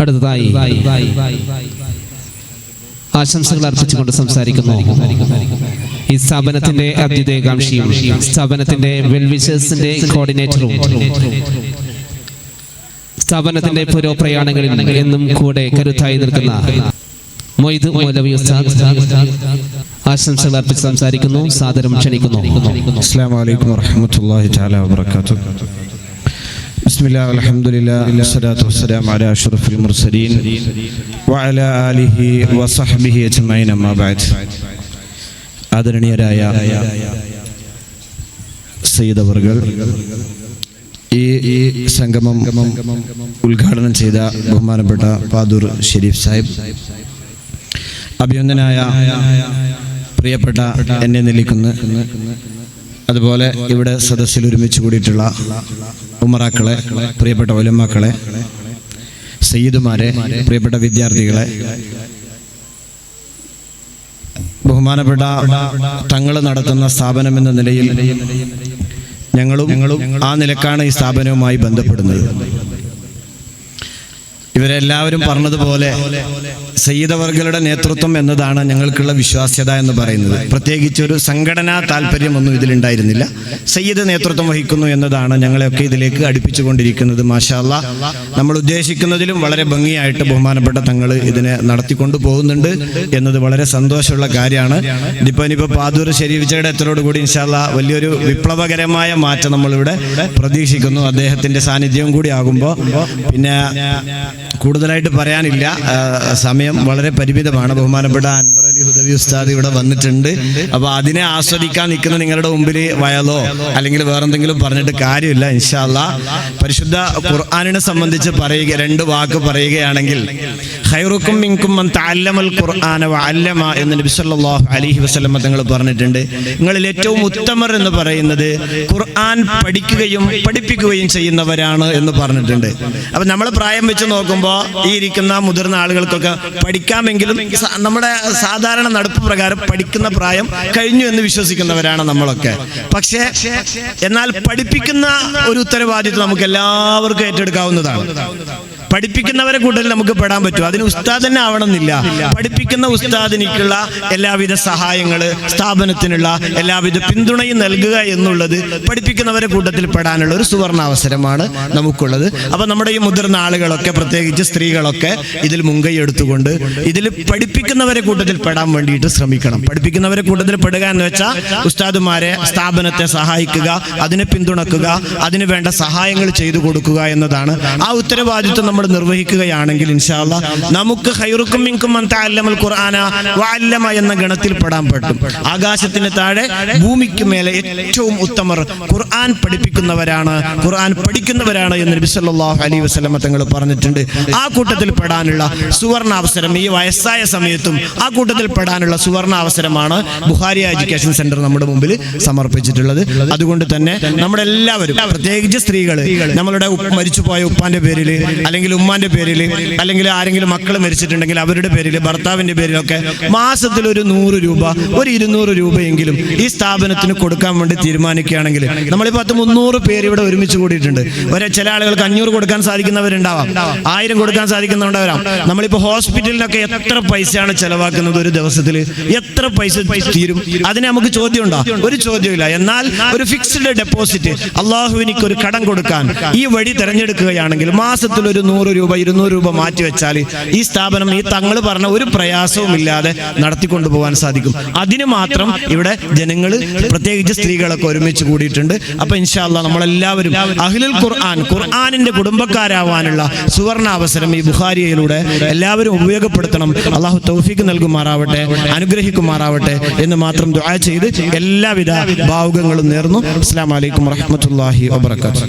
അടുത്തതായി ആശംസകൾ അർപ്പിച്ചുകൊണ്ട് സംസാരിക്കുന്നു. ഈ സ്ഥാപനത്തിന്റെ അതിഥേകാംക്ഷിയും സ്ഥാപനത്തിന്റെ വെൽവിഷേഴ്സിന്റെ കോർഡിനേറ്ററും സ്ഥാപനത്തിന്റെ പുരോപ്രയാണങ്ങളിൽ എന്നും കൂടെ കരുത്തായി നിൽക്കുന്ന ആശംസകൾ അർപ്പിച്ച് സംസാരിക്കുന്നു സാദരം ക്ഷണിക്കുന്നു. അസ്സാം വലൈക്കും വാഹമത്തല്ലാഹി വാബർക്കാത്തു بسم الله والحمد لله والصلاة والسلام على أشرف المرسلين وعلى آله وصحبه أجمعين أما بعد ആദരണീയരായ സയ്യിദ് അവർകൾ ഈ ഈ സംഗമം ഉദ്ഘാടനം ചെയ്ത ബഹുമാനപ്പെട്ട പാദൂർ ഷെരീഫ് സാഹിബ് അഭിനന്ദനായ പ്രിയപ്പെട്ട എന്നെ നെല്ലിക്കുന്ന് അതുപോലെ ഇവിടെ സദസ്സിൽ ഒരുമിച്ച് കൂടിയിട്ടുള്ള ഉമറാക്കളെ പ്രിയപ്പെട്ട ഒലമാക്കളെ സയ്യിദുമാരെ പ്രിയപ്പെട്ട വിദ്യാർത്ഥികളെ ബഹുമാനപ്പെട്ട തങ്ങൾ നടത്തുന്ന സ്ഥാപനം എന്ന നിലയിൽ ഞങ്ങളും ആ നിലക്കാണ് ഈ സ്ഥാപനവുമായി ബന്ധപ്പെടുന്നത്. ഇവരെല്ലാവരും പറഞ്ഞതുപോലെ സയ്യിദവർഗളുടെ നേതൃത്വം എന്നതാണ് ഞങ്ങൾക്കുള്ള വിശ്വാസ്യത എന്ന് പറയുന്നത്. പ്രത്യേകിച്ച് ഒരു സംഘടനാ താല്പര്യമൊന്നും ഇതിലുണ്ടായിരുന്നില്ല. സയ്യിദ് നേതൃത്വം വഹിക്കുന്നു എന്നതാണ് ഞങ്ങളെയൊക്കെ ഇതിലേക്ക് അടുപ്പിച്ചുകൊണ്ടിരിക്കുന്നത്. മാഷാല്ല നമ്മൾ ഉദ്ദേശിക്കുന്നതിലും വളരെ ഭംഗിയായിട്ട് ബഹുമാനപ്പെട്ട തങ്ങൾ ഇതിനെ നടത്തിക്കൊണ്ടു പോകുന്നുണ്ട് എന്നത് വളരെ സന്തോഷമുള്ള കാര്യമാണ്. ഇതിപ്പോൾ ഇനിയിപ്പോൾ പാതൂർ ശരീവിച്ചയുടെ എത്തലോട് കൂടി ഇൻഷാല്ല വലിയൊരു വിപ്ലവകരമായ മാറ്റം നമ്മളിവിടെ പ്രതീക്ഷിക്കുന്നു. അദ്ദേഹത്തിന്റെ സാന്നിധ്യം കൂടി ആകുമ്പോൾ പിന്നെ കൂടുതലായിട്ട് പറയാനില്ല. സമയം വളരെ പരിമിതമാണ്. ബഹുമാനപ്പെട്ട അൻവർ അലി ഹുദവി ഉസ്താദ് ഇവിടെ വന്നിട്ടുണ്ട്. അപ്പോൾ അതിനെ ആസ്വദിക്കാൻ നിൽക്കുന്ന നിങ്ങളുടെ മുമ്പിൽ വയലോ അല്ലെങ്കിൽ വേറെന്തെങ്കിലും പറഞ്ഞിട്ട് കാര്യമില്ല ഇൻഷാല്ല പരിശുദ്ധ ഖുർആാനിനെ സംബന്ധിച്ച് പറയുക രണ്ട് വാക്ക് പറയുകയാണെങ്കിൽ ഖൈറുക്കും മിങ്കും മൻ തഅല്ലമൽ ഖുർആന വഅല്ലമ എന്ന് നബി സല്ലല്ലാഹു അലൈഹി വസല്ലം തങ്ങൾ പറഞ്ഞിട്ടുണ്ട്. നിങ്ങളിൽ ഏറ്റവും ഉത്തമർ എന്ന് പറയുന്നത് ഖുർആൻ പഠിക്കുകയും പഠിപ്പിക്കുകയും ചെയ്യുന്നവരാണ് എന്ന് പറഞ്ഞിട്ടുണ്ട്. അപ്പൊ നമ്മൾ പ്രായം വെച്ച് നോക്കുമ്പോൾ ഈ ഇരിക്കുന്ന മുതിർന്ന ആളുകൾക്കൊക്കെ പഠിക്കാമെങ്കിലും നമ്മുടെ സാധാരണ നടപ്പ് പ്രകാരം പഠിക്കുന്ന പ്രായം കഴിഞ്ഞു എന്ന് വിശ്വസിക്കുന്നവരാണ് നമ്മളൊക്കെ. പക്ഷേ എന്നാൽ പഠിപ്പിക്കുന്ന ഒരു ഉത്തരവാദിത്വം നമുക്ക് എല്ലാവർക്കും ഏറ്റെടുക്കാവുന്നതാണ്. പഠിപ്പിക്കുന്നവരെ കൂട്ടത്തിൽ നമുക്ക് പെടാൻ പറ്റും. അതിന് ഉസ്താദ് തന്നെ ആവണമെന്നില്ല. പഠിപ്പിക്കുന്ന ഉസ്താദിനിക്കുള്ള എല്ലാവിധ സഹായങ്ങൾ സ്ഥാപനത്തിനുള്ള എല്ലാവിധ പിന്തുണയും നൽകുക എന്നുള്ളത് പഠിപ്പിക്കുന്നവരെ കൂട്ടത്തിൽ പെടാനുള്ള ഒരു സുവർണ അവസരമാണ് നമുക്കുള്ളത്. അപ്പൊ നമ്മുടെ ഈ മുതിർന്ന ആളുകളൊക്കെ പ്രത്യേകിച്ച് സ്ത്രീകളൊക്കെ ഇതിൽ മുൻകൈ എടുത്തുകൊണ്ട് ഇതിൽ പഠിപ്പിക്കുന്നവരെ കൂട്ടത്തിൽ പെടാൻ വേണ്ടിയിട്ട് ശ്രമിക്കണം. പഠിപ്പിക്കുന്നവരെ കൂട്ടത്തിൽ പെടുക എന്ന് വെച്ചാൽ ഉസ്താദുമാരെ സ്ഥാപനത്തെ സഹായിക്കുക അതിനെ പിന്തുണക്കുക അതിന് വേണ്ട സഹായങ്ങൾ ചെയ്തു കൊടുക്കുക എന്നതാണ്. ആ ഉത്തരവാദിത്വം നമ്മൾ നിർവഹിക്കുകയാണെങ്കിൽ ഇൻഷാല്ല നമുക്ക് ഹൈറുക്കും മിങ്കും മൻ തഅല്ലമൽ ഖുർആന എന്ന ഗണത്തിൽ പെടാൻ പറ്റും. ആകാശത്തിന് താഴെ ഭൂമിക്ക് മേലെ ഏറ്റവും ഉത്തമർ ഖുർആൻ പഠിപ്പിക്കുന്നവരാണ്. ഖുർആൻ പഠിക്കുന്നവരാണ് എന്ന് നബി സല്ലല്ലാഹു അലൈഹി വസല്ലമ തങ്ങൾ പറഞ്ഞിട്ടുണ്ട്. ആ കൂട്ടത്തിൽ പെടാനുള്ള സുവർണ അവസരം ഈ വയസ്സായ സമയത്തും ആ കൂട്ടത്തിൽ പെടാനുള്ള സുവർണ അവസരമാണ് ബുഹാരി എഡ്യൂക്കേഷൻ സെന്റർ നമ്മുടെ മുമ്പിൽ സമർപ്പിച്ചിട്ടുള്ളത്. അതുകൊണ്ട് തന്നെ നമ്മുടെ എല്ലാവരും പ്രത്യേകിച്ച് സ്ത്രീകൾ നമ്മളുടെ മരിച്ചുപോയ ഉപ്പാന്റെ പേരിൽ അല്ലെങ്കിൽ ഉമ്മാന്റെ പേരിൽ അല്ലെങ്കിൽ ആരെങ്കിലും മക്കൾ മരിച്ചിട്ടുണ്ടെങ്കിൽ അവരുടെ പേരിൽ ഭർത്താവിന്റെ പേരിലൊക്കെ മാസത്തിൽ ഒരു നൂറ് രൂപ ഒരു ഇരുന്നൂറ് രൂപയെങ്കിലും ഈ സ്ഥാപനത്തിന് കൊടുക്കാൻ വേണ്ടി തീരുമാനിക്കുകയാണെങ്കിൽ നമ്മൾ പത്ത് മുന്നൂറ് പേര് ഇവിടെ ഒരുമിച്ച് കൂടിയിട്ടുണ്ട്. ഒരേ ചില ആളുകൾക്ക് അഞ്ഞൂറ് കൊടുക്കാൻ സാധിക്കുന്നവരുണ്ടാവാം. ആയിരം കൊടുക്കാൻ സാധിക്കുന്നവരാം നമ്മളിപ്പോൾ ഹോസ്പിറ്റലിനൊക്കെ എത്ര പൈസയാണ് ചെലവാക്കുന്നത് ഒരു ദിവസത്തിൽ എത്ര പൈസ തീരും? അതിന് നമുക്ക് ചോദ്യം ഉണ്ടോ ഒരു ചോദ്യമില്ല. എന്നാൽ ഒരു ഫിക്സ്ഡ് ഡെപ്പോസിറ്റ് അള്ളാഹുവിനിക്ക് ഒരു കടം കൊടുക്കാൻ ഈ വഴി തിരഞ്ഞെടുക്കുകയാണെങ്കിൽ മാസത്തിൽ ഒരു നൂറ് രൂപ ഇരുന്നൂറ് രൂപ മാറ്റി വെച്ചാൽ ഈ സ്ഥാപനം ഈ തങ്ങൾ പറഞ്ഞ ഒരു പ്രയാസവും ഇല്ലാതെ നടത്തിക്കൊണ്ടു പോകാൻ സാധിക്കും. അതിന് മാത്രം ഇവിടെ ജനങ്ങൾ പ്രത്യേകിച്ച് സ്ത്രീകളൊക്കെ ഒരുമിച്ച് കൂടിയിട്ടുണ്ട്. അപ്പൊ ഇൻഷാല്ല നമ്മളെല്ലാവരും അഖിലുൽ ഖുർആൻ ഖുർആാനിന്റെ കുടുംബക്കാരാവാനുള്ള സുവർണ അവസരം ഈ ബുഹാരിയയിലൂടെ എല്ലാവരും ഉപയോഗപ്പെടുത്തണം. അള്ളാഹു തൗഫീക്ക് നൽകുമാറാവട്ടെ അനുഗ്രഹിക്കുമാറാവട്ടെ എന്ന് മാത്രം ദുആ ചെയ്ത് എല്ലാവിധ ഭാവുകങ്ങളും നേർന്നു. അസ്സാം വലൈക്കും വറഹമത്തല്ലാഹി വാബർക്കാത്തു